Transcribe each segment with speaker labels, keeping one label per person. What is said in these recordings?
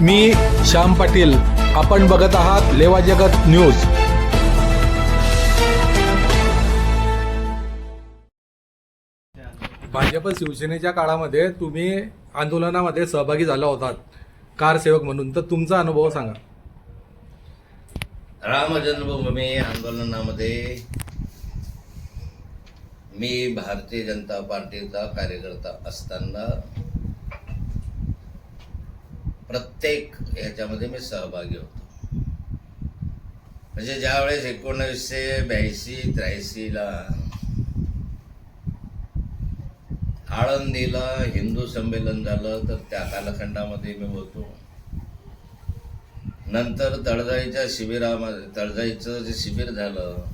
Speaker 1: मी श्याम पाटील. आपण बघत आहात लेवा जगत न्यूज. भाजप शिवसेनेच्या काळामध्ये तुम्ही आंदोलनामध्ये सहभागी झाला होतात. कारसेवक म्हणून. तर तुमचा अनुभव सांगा.
Speaker 2: राम जन्मभूमी आंदोलनामध्ये मी भारतीय जनता पार्टीचा कार्यकर्ता असताना प्रत्येक ह्याच्यामध्ये मी सहभागी होतो. म्हणजे ज्यावेळेस एकोणीसशे ब्याऐंशी त्र्याऐंशीला आळंदीला हिंदू संमेलन झालं तर त्या कालखंडामध्ये मी होतो. नंतर तळजाईच्या शिबिरामध्ये तळजाईचं जे शिबिर झालं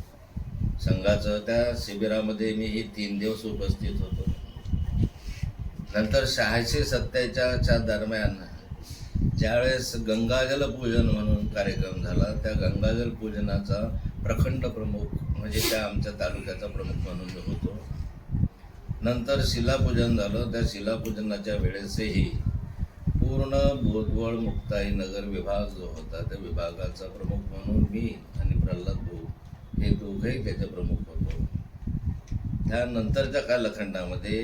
Speaker 2: संघाचं त्या शिबिरामध्ये मी ही तीन दिवस उपस्थित होतो. नंतर शहाऐंशी सत्त्याच्या दरम्यान ज्यावेळेस गंगाजल पूजन म्हणून कार्यक्रम झाला त्या गंगाजल पूजनाचा प्रखंड प्रमुख म्हणजे त्या आमच्या तालुक्याचा प्रमुख म्हणून मी होतो. नंतर शिलापूजन झालं त्या शिलापूजनाच्या वेळेसही पूर्ण भोदवळ मुक्ताई नगर विभाग जो होता त्या विभागाचा प्रमुख म्हणून मी आणि प्रल्हाद भाऊ हे दोघंही त्याचे प्रमुख होतो. त्यानंतरच्या कालखंडामध्ये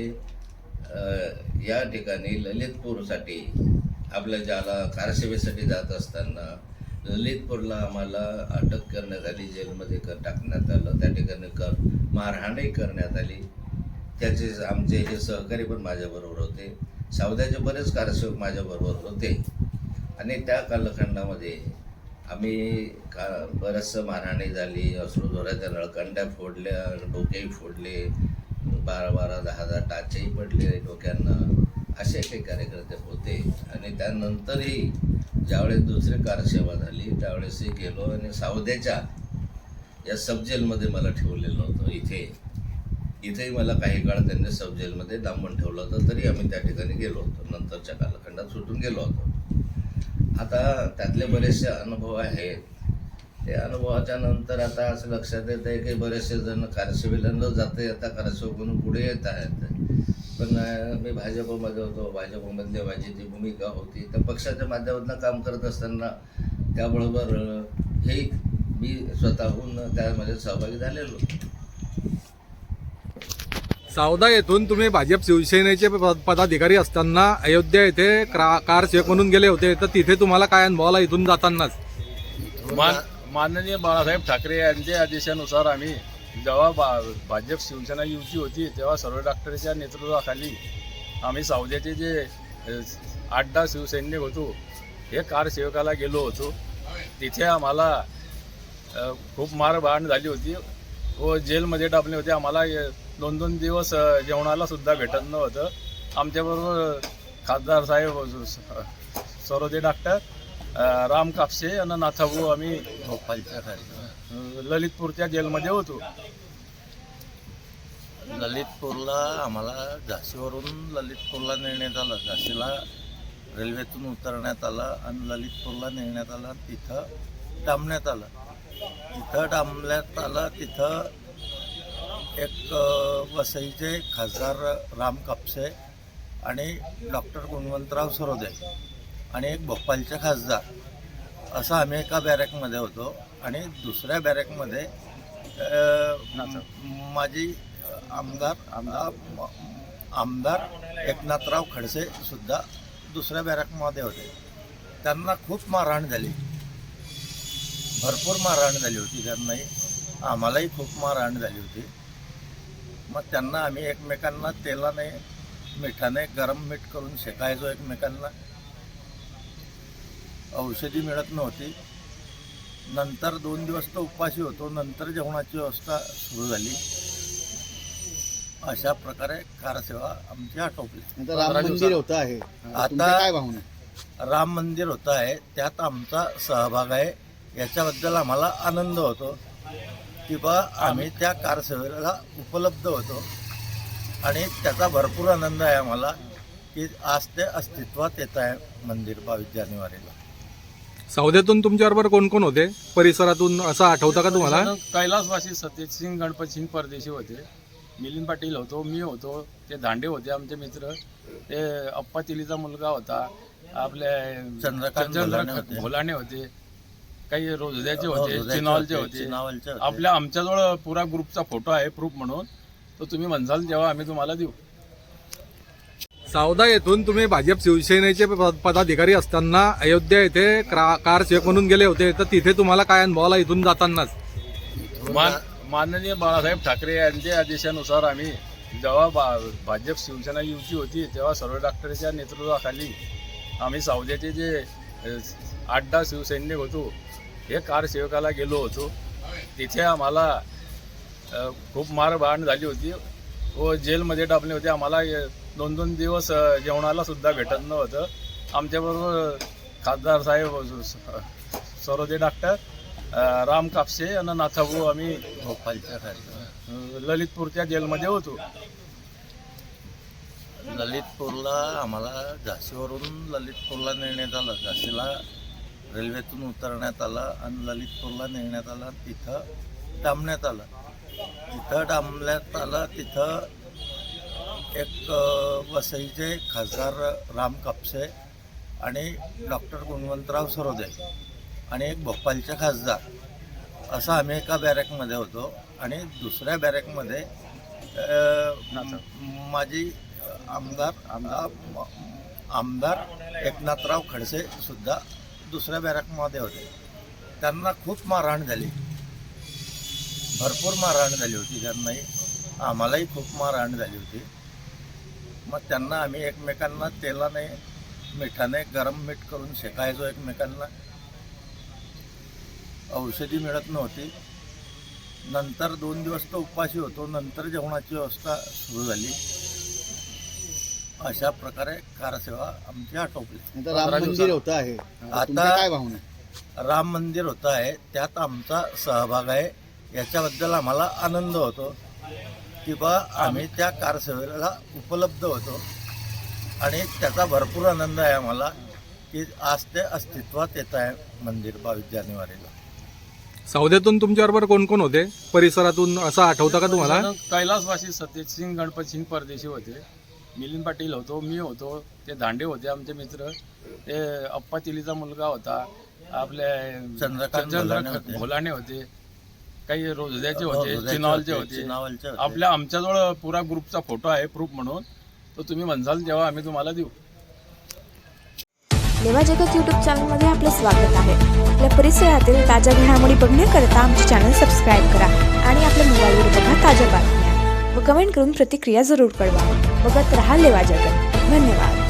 Speaker 2: या ठिकाणी ललितपूरसाठी आपल्या ज्याला कारसेवेसाठी जात असताना ललितपूरला आम्हाला अटक करण्यात आली जेलमध्ये कर टाकण्यात आलं त्या ठिकाणी कर मारहाणही करण्यात आली. त्याचे आमचे हे सहकारी पण माझ्याबरोबर होते. सावद्याचे बरेच कारसेवक माझ्याबरोबर होते. आणि त्या कालखंडामध्ये आम्ही का बरंचसं मारहाणी झाली अश्रुधोराच्या नळकंड्या फोडल्या डोकेही फोडले बारा बारा दहा दहा टाचेही पडले डोक्यांना. असे काही कार्यकर्ते होते. आणि त्यानंतरही ज्यावेळेस दुसरी कारसेवा झाली त्यावेळेसही गेलो आणि सावद्याच्या या सबजेलमध्ये मला ठेवलेलं होतं इथे. इथेही मला काही काळ त्यांनी सब जेलमध्ये डांबून ठेवलं होतं तरी आम्ही त्या ठिकाणी गेलो होतो. नंतरच्या कालखंडात सुटून गेलो होतो. आता त्यातले बरेचसे अनुभव आहेत. ते अनुभवाच्या नंतर आता असं लक्षात येतं आहे की बरेचसे जण कारसेवेला न जाते आता कारसेवक म्हणून पुढे येत आहेत. पण मी भाजपमध्ये होतो भाजपमधली माझी जी भूमिका होती. त्या पक्षाच्या माध्यमातून काम करत असताना त्याबरोबर हे मी स्वतःहून त्यामध्ये सहभागी झालेलो.
Speaker 1: सावदा येथून तुम्ही भाजप शिवसेनेचे पदाधिकारी असताना अयोध्या येथे क्रा- कारसेवक म्हणून गेले होते. तर तिथे तुम्हाला काय अनुभव आला इथून जातानाच?
Speaker 3: मान माननीय बाळासाहेब ठाकरे यांच्या आदेशानुसार आम्ही जेव्हा बा भाजप शिवसेना युती होती तेव्हा सर्व डॉक्टरच्या नेतृत्वाखाली आम्ही सावद्याचे जे आठ दहा शिवसैनिक होतो हे कारसेवकाला गेलो होतो. तिथे आम्हाला खूप मारहाण झाली होती. व जेलमध्ये टाकले होते. आम्हाला दोन दोन दिवस जेवणाला सुद्धा भेटत नव्हतं. आमच्याबरोबर खासदार साहेब सरोदे डॉक्टर राम कापसे आणि नाथाभाऊ आम्ही ललितपूरच्या जेलमध्ये होतो.
Speaker 4: ललितपूरला आम्हाला झाशीवरून ललितपूरला नेण्यात आलं. झाशीला रेल्वेतून उतरण्यात आलं आणि ललितपूरला नेण्यात आलं तिथं डांबण्यात आलं. तिथं डांबण्यात आलं तिथं एक वसईचे खासदार राम कापसे आणि डॉक्टर गुणवंतराव सरोदे आणि एक भोपालचे खासदार. असं आम्ही एका बॅरेकमध्ये होतो आणि दुसऱ्या बॅरेकमध्ये अ, म- माजी आमदार आमदार. आमदार एकनाथराव खडसे सुद्धा दुसऱ्या बॅरकमध्ये होते. त्यांना खूप मारहाण झाली. भरपूर मारहाण झाली होती त्यांनाही. आम्हालाही खूप मारहाण झाली होती. मग त्यांना आम्ही एकमेकांना तेलाने मिठाने गरम मीठ करून शेकायचो एकमेकांना. औषधी मिळत नव्हती. नंतर दोन दिवस तो उपाशी होतो. नंतर जेवणाची व्यवस्था सुरू झाली. अशा प्रकारे कारसेवा आमची आटोपली
Speaker 5: आता राम मंदिर होतं आहे. आता तुमच्या काय भावना
Speaker 4: राम मंदिर होतं आहे. त्यात आमचा सहभाग आहे. याच्याबद्दल आम्हाला आनंद होतो. की बा आम्ही त्या कारसेवेला उपलब्ध होतो. आणि त्याचा भरपूर आनंद आहे आम्हाला की आज ते अस्तित्वात येत आहे मंदिर बावीस जानेवारीला
Speaker 1: सौद्यातून तुमच्याबरोबर कोण कोण होते? परिसरातून असं आठवतं का तुम्हाला?
Speaker 3: कैलासवासी सतीश सिंग गणपत सिंग परदेशी होते. मिलिंद पाटील होतो मी होतो ते धांडे होते आमचे मित्र. ते अप्पा तिलीचा मुलगा होता आपले
Speaker 4: चंद्रकांत भोलाणे होते.
Speaker 3: भोलाणे होते. काही रोजद्याचे
Speaker 4: हो,
Speaker 3: होते चिनॉलचे
Speaker 4: होते,
Speaker 3: होते.
Speaker 4: चिनावलचे होते.
Speaker 3: आपल्या आमच्याजवळ पुरा ग्रुपचा फोटो आहे प्रूफ म्हणून. तो तुम्ही म्हणसाल तेव्हा आम्ही तुम्हाला देऊ.
Speaker 1: सावदा येथून तुम्ही भाजप शिवसेनेचे प- पदाधिकारी असताना अयोध्या येथे क्रा- कार सेवक म्हणून गेले होते. तर तिथे तुम्हाला काय अनुभवाला इथून जातानाच?
Speaker 3: माननीय बाळासाहेब ठाकरे यांच्या आदेशानुसार आम्ही जेव्हा बा भाजप शिवसेना युती होती तेव्हा सर्व डॉक्टरच्या नेतृत्वाखाली आम्ही सावद्याचे जे आठ दहा शिवसैनिक होतो हे कारसेवकाला गेलो होतो. तिथे आम्हाला खूप मारहाण झाली होती. व जेलमध्ये टाकले होते. आम्हाला दोन दोन दिवस जेवणाला सुद्धा भेटत नव्हतं. आमच्याबरोबर खासदार साहेब सरोदे डॉक्टर राम कापसे आणि नाथाभाऊ आम्ही ललितपूरच्या जेलमध्ये होतो.
Speaker 4: ललितपूरला आम्हाला झाशीवरून ललितपूरला नेण्यात आलं. झाशीला रेल्वेतून उतरण्यात आलं आणि ललितपूरला नेण्यात आलं तिथं डांबण्यात आलं. तिथं डांबण्यात आलं तिथं एक वसईचे खासदार राम कापसे आणि डॉक्टर गुणवंतराव सरोदे आणि एक भोपालचे खासदार. असं आम्ही एका बॅरेकमध्ये होतो आणि दुसऱ्या बॅरेकमध्ये माझी आमदार आमदार आमदार एकनाथराव खडसे सुद्धा दुसऱ्या बॅरेकमध्ये होते. त्यांना खूप मारहाण झाली. भरपूर मारहाण झाली होती त्यांनाही. आम्हालाही खूप मारहाण झाली होती. मग त्यांना आम्ही एकमेकांना तेलाने मिठाने गरम मीठ करून शेकायचो एकमेकांना. औषधी मिळत नव्हती. नंतर दोन दिवस तर उपाशी होतो नंतर जेवणाची व्यवस्था सुरू झाली. अशा प्रकारे कारसेवा आमची आटोपली.
Speaker 5: नंतर राम मंदिर होतं आहे.
Speaker 4: आता-
Speaker 5: काय भावना?
Speaker 4: राम मंदिर होतं आहे. त्यात आमचा सहभाग आहे. याच्याबद्दल आम्हाला आनंद होतो. की बा आम्ही त्या कारसेवेला उपलब्ध होतो. आणि त्याचा भरपूर आनंद आहे आम्हाला की आज ते अस्तित्वात येत आहे मंदिर बावीस जानेवारीला
Speaker 1: सौद्यातून तुमच्याबरोबर कोण कोण होते? परिसरातून असं आठवतं का तुम्हाला?
Speaker 3: कैलासवासी सतीश सिंग गणपत सिंग परदेशी होते. मिलिंद पाटील होतो मी होतो ते दांडे होते आमचे मित्र. ते अप्पा तिलीचा मुलगा होता. आपले
Speaker 4: चंद्रकांत भोलाणे होते.
Speaker 3: काही रोजद्याचे
Speaker 4: हो,
Speaker 3: होते चिनॉलचे
Speaker 4: चिनावलचे होते.
Speaker 3: आपल्या आमच्याजवळ पुरा ग्रुपचा फोटो आहे प्रूफ म्हणून. तो तुम्ही म्हणसाल तेव्हा आम्ही तुम्हाला देऊ.
Speaker 6: लेवा जगत यूट्यूब चॅनलमध्ये आपलं स्वागत आहे. आपल्या परिसरातील ताज्या घडामोडी बघण्याकरता आमचे चॅनल सबस्क्राईब करा आणि आपल्या मोबाईलवर बघा ताज्या बातम्या. व कमेंट करून प्रतिक्रिया जरूर कळवा. बघत रहा लेवा जगत. धन्यवाद.